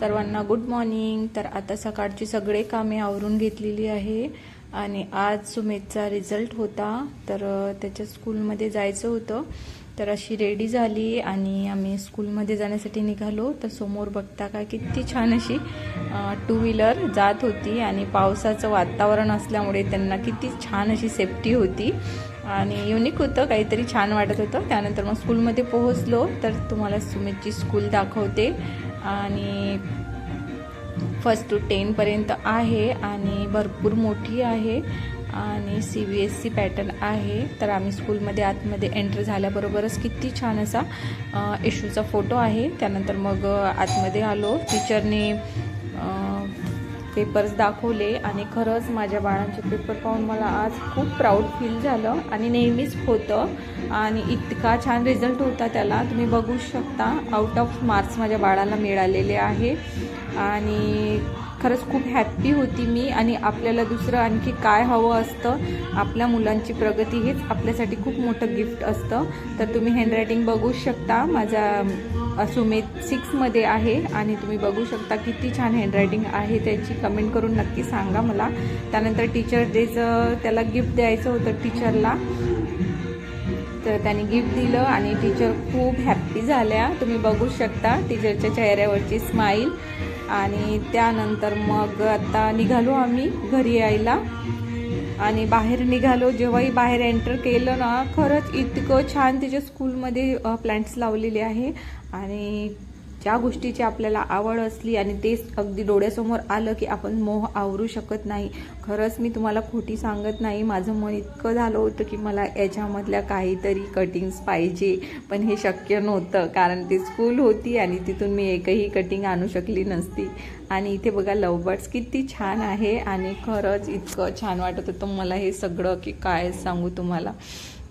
सर्वांना good morning तर आता सकाळची सगळे कामे आवरून घेतलेली आहे. आणि आज सुमेधचा रिझल्ट होता. तर त्याच्या स्कूलमध्ये जायचं होतं. तर अशी रेडी झाली आणि आम्ही स्कूलमध्ये जाण्यासाठी निघालो. तर समोर बघता काय किती छान अशी टू व्हीलर जात होती आणि पावसाचं वातावरण असल्यामुळे त्यांना किती छान अशी सेफ्टी होती. आणि युनिक होतं काहीतरी छान वाटत होतं. त्यानंतर मग स्कूलमध्ये पोहोचलो. तर तुम्हाला सुमितची स्कूल दाखवते. आणि फर्स्ट टू टेनपर्यंत आहे आणि भरपूर मोठी आहे. आणि C B S C pattern आहे. तर आम्ही स्कूलमध्ये आतमध्ये एंटर झाल्याबरोबरच किती छान असा इशूचा येशूचा फोटो आहे. त्यानंतर मग आतमध्ये आलो. टीचरने पेपर्स दाखवले आणि खरंच माझ्या बाळांचे पेपर पाहून मला आज खूप प्राऊड फील झालं आणि नेहमीच होतं. आणि इतका छान रिझल्ट होता त्याला. तुम्ही बघू शकता आउट ऑफ मार्क्स माझ्या बाळाला मिळालेले आहे. आणि खरंच खूप हॅप्पी होती मी आणि आपल्याला दुसरं आणखी काय हवं असतं आपल्या मुलांची प्रगती हेच आपल्यासाठी खूप मोठं गिफ्ट असतं. तर तुम्ही हँडरायटिंग बघू शकता. माझा सुमेध सिक्समध्ये आहे आणि तुम्ही बघू शकता किती छान हँडरायटिंग आहे. त्याची कमेंट करून नक्की सांगा मला. त्यानंतर टीचर डेचं त्याला गिफ्ट द्यायचं होतं टीचरला तर त्याने गिफ्ट दिलं आणि टीचर खूप हॅप्पी झाल्या. तुम्ही बघू शकता टीचरच्या चेहऱ्यावरची स्माईल आणि त्यानंतर मग आता निघालो आम्ही घरी यायला. आणि बाहेर निघालो. जेव्हाही बाहेर एंटर केलं ना खरंच इतकं छान तिच्या स्कूलमध्ये प्लॅन्ट्स लावलेले आहे. आणि ज्या गोष्टीची आपल्याला आवड असली आणि तेच अगदी डोळ्यासमोर आलं की आपण मोह आवरू शकत नाही. खरंच मी तुम्हाला खोटी सांगत नाही. माझं मन इतकं झालं होतं की मला याच्यामधल्या काहीतरी कटिंग्स पाहिजे. पण हे शक्य नव्हतं. कारण ती स्कूल होती आणि तिथून मी एकही कटिंग आणू शकली नसती. आणि इथे बघा लवबर्ड्स किती छान आहे. आणि खरंच इतकं छान वाटत होतं मला हे सगळं की काय सांगू तुम्हाला.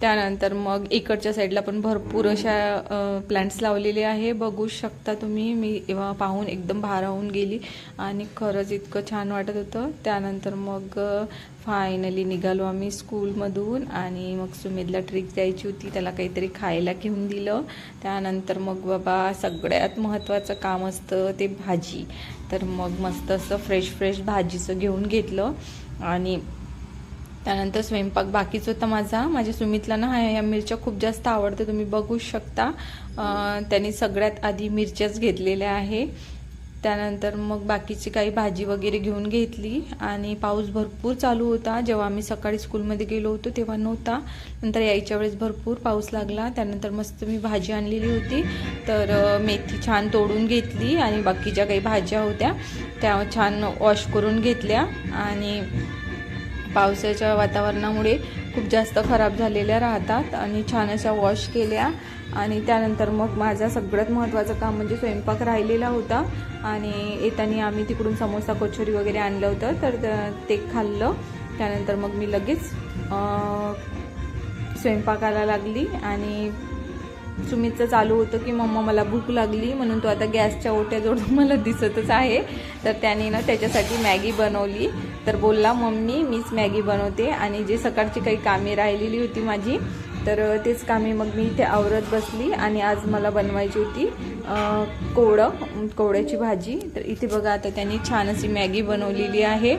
त्यानंतर मग इकडच्या साईडला पण भरपूर अशा प्लांट्स लावलेले आहे. बघू शकता तुम्ही. मी एव्हा पाहून एकदम भारावून गेली आणि खरंच इतकं छान वाटत होतं. त्यानंतर मग फायनली निघालो आम्ही स्कूलमधून आणि मग सुमेधला ट्रिक द्यायची होती. त्याला काहीतरी खायला घेऊन दिलं. त्यानंतर मग बाबा सगळ्यात महत्त्वाचं काम असतं ते भाजी. तर मग मस्त असं फ्रेश फ्रेश भाजीचं घेऊन घेतलं आणि त्यानंतर स्वयंपाक बाकीच होता माझा. माझ्या सुमितला ना ह्या ह्या मिरच्या खूप जास्त आवडतं तुम्ही बघू शकता. त्याने त्यांनी सगळ्यात आधी मिरच्याच घेतलेल्या आहे. त्यानंतर मग बाकीची काही भाजी वगैरे घेऊन घेतली आणि पाऊस भरपूर चालू होता. जेव्हा आम्ही सकाळी स्कूलमध्ये गेलो होतो तेव्हा नव्हता. नंतर यायच्या वेळेस भरपूर पाऊस लागला. त्यानंतर मस्त मी भाजी आणलेली होती. तर मेथी छान तोडून घेतली आणि बाकीच्या काही भाज्या होत्या त्या छान वॉश करून घेतल्या आणि पावसाच्या वातावरणामुळे खूप जास्त खराब झालेल्या राहतात आणि छान अशा वॉश केल्या. आणि त्यानंतर मग माझा सगळ्यात महत्त्वाचं काम म्हणजे स्वयंपाक राहिलेला होता. आणि येताना आम्ही तिकडून समोसा कचोरी वगैरे आणलं होतं. तर ते खाल्लं. त्यानंतर मग मी लगेच स्वयंपाकाला लागली. आणि सुमितचं चालू होतं की मम्मा मला भूक लागली म्हणून तो आता गॅसच्या ओट्याजवळ मला दिसतच आहे. तर त्याने ना त्याच्यासाठी मॅगी बनवली. तर बोलला मम्मी मीच मॅगी बनवते. आणि जे सकाळची काही कामे राहिलेली होती माझी तर तेच कामे मग मी इथे आवरत बसली आणि आज मला बनवायची होती कोवळं कोवळ्याची भाजी. तर इथे बघा आता त्यांनी छान अशी मॅगी बनवलेली आहे.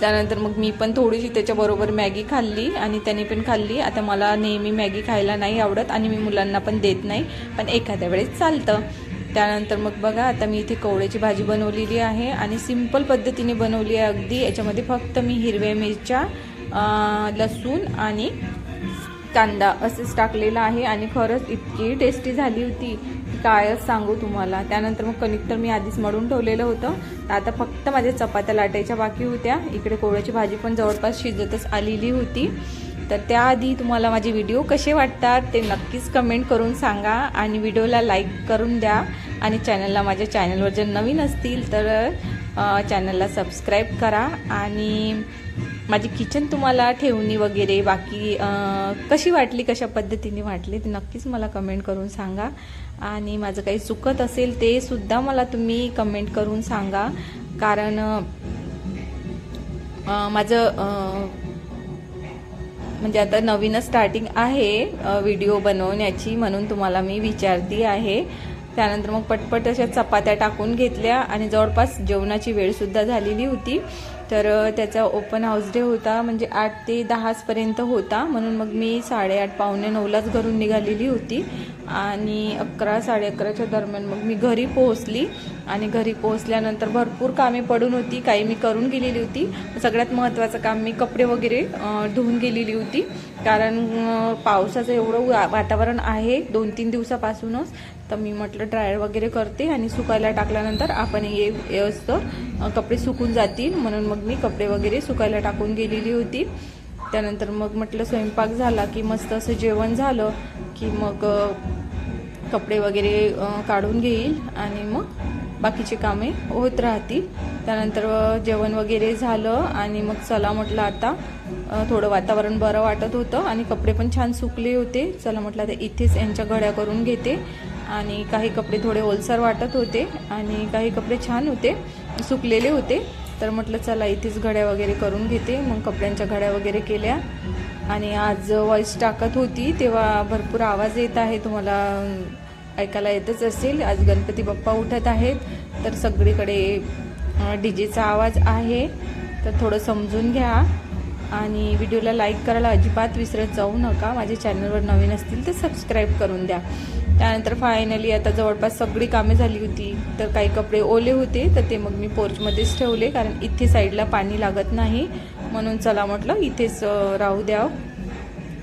त्यानंतर मग मी पण थोडीशी त्याच्याबरोबर मॅगी खाल्ली आणि त्याने पण खाल्ली. आता मला नेहमी मॅगी खायला नाही आवडत आणि मी मुलांना पण देत नाही पण एखाद्या वेळेस चालतं. त्यानंतर मग बघा आता मी इथे कवळ्याची भाजी बनवलेली आहे आणि सिंपल पद्धतीने बनवली आहे अगदी. याच्यामध्ये फक्त मी हिरव्या मिरच्या लसूण आणि कांदा असंच टाकलेला आहे आणि खरंच इतकी टेस्टी झाली होती. कायच सांगू तुम्हाला? त्यानंतर मग कणिक तर मी आधीच मळून ठेवलेलं होतं. तर आता फक्त माझ्या चपात्या लाटायच्या बाकी होत्या. इकडे कोवळ्याची भाजी पण जवळपास शिजतच आलेली होती. तर त्याआधी तुम्हाला माझे व्हिडिओ कसे वाटतात ते नक्कीच कमेंट करून सांगा आणि व्हिडिओला लाईक करून द्या. आणि चॅनलला माझ्या चॅनलवर जर नवीन असतील तर चॅनलला सबस्क्राईब करा. आणि माझी किचन तुम्हाला ठेवणी वगैरे बाकी कशी वाटली कशा पद्धतीने वाटली ते नक्कीच मला कमेंट करून सांगा. आणि माझं काही चुकत असेल ते सुद्धा मला तुम्ही कमेंट करून सांगा. कारण माझं म्हणजे आता नवीनच स्टार्टिंग आहे व्हिडिओ बनवण्याची म्हणून तुम्हाला मी विचारती आहे. त्यानंतर मग पटपट अशा चपात्या टाकून घेतल्या आणि जवळपास जेवणाची वेळसुद्धा झालेली होती. तर त्याचा ओपन हाऊस डे होता म्हणजे आठ ते दहाचपर्यंत होता. म्हणून मग मी साडेआठ पावणे नऊलाच घरून निघालेली होती. आणि अकरा साडे अकराच्या दरम्यान मग मी घरी पोहोचली. आणि घरी पोहोचल्यानंतर भरपूर कामे पडून होती काही मी करून गेलेली होती. सगळ्यात महत्त्वाचं काम मी कपडे वगैरे धुवून गेलेली होती. कारण पावसाचं एवढं वा- वातावरण आहे दोन तीन दिवसापासूनच. तर मी म्हटलं ड्रायर वगैरे करते आणि सुकायला टाकल्यानंतर आपण ये असतं कपडे सुकून जातील. म्हणून मग मी कपडे वगैरे सुकायला टाकून गेलेली होती. त्यानंतर मग म्हटलं स्वयंपाक झाला की मस्त असं जेवण झालं की मग कपडे वगैरे काढून घेईल आणि मग बाकीचे कामे होत राहतील. त्यानंतर जेवण वगैरे झालं आणि मग चला म्हटलं आता थोडं वातावरण बरं वाटत होतं आणि कपडे पण छान सुकले होते. चला म्हटलं आता इथेच यांच्या घड्या करून घेते. आणि काही कपडे थोडे ओलसर वाटत होते आणि काही कपडे छान होते सुकलेले होते. तर म्हटलं चला इथेच घड्या वगैरे करून घेते. मग कपड्यांच्या घड्या वगैरे केल्या. आणि आज वॉइस टाकत होती तेव्हा भरपूर आवाज येत आहे. तुम्हाला ऐकायला येतच असेल. आज गणपती बाप्पा उठत आहेत. तर सगळीकडे डी जेचा आवाज आहे. तर थोडं समजून घ्या. आणि व्हिडिओला लाईक करायला अजिबात विसरत जाऊ नका. माझ्या चॅनलवर नवीन असतील तर सबस्क्राईब करून द्या. त्यानंतर फायनली आता जवळपास सगळी कामे झाली होती तर काही कपडे ओले होते तर ते मग मी पोर्चमध्येच ठेवले कारण इथे साईडला पाणी लागत नाही. म्हणून चला म्हटलं इथेच राहू द्या.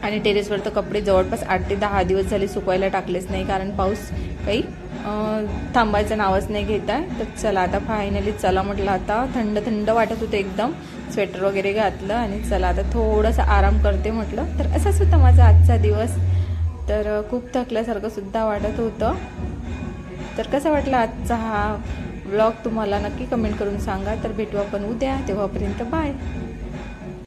आणि टेरेसवर तर कपडे जवळपास आठ ते दहा दिवस झाले सुकवायला टाकलेच नाही कारण पाऊस काही थांबायचं नावच नाही घेत. आहे तर चला आता फायनली चला म्हटलं आता. थंड थंड वाटत होतं एकदम. स्वेटर वगैरे घातलं आणि चला आता थोडंसं आराम करते म्हटलं. तर असाच होता माझा आजचा दिवस. तर खूप थकल्यासारखं सुद्धा वाटत होतं. तर कसा वाटला आजचा हा ब्लॉग तुम्हाला नक्की कमेंट करून सांगा. तर भेटू आपण उद्या. तेव्हापर्यंत बाय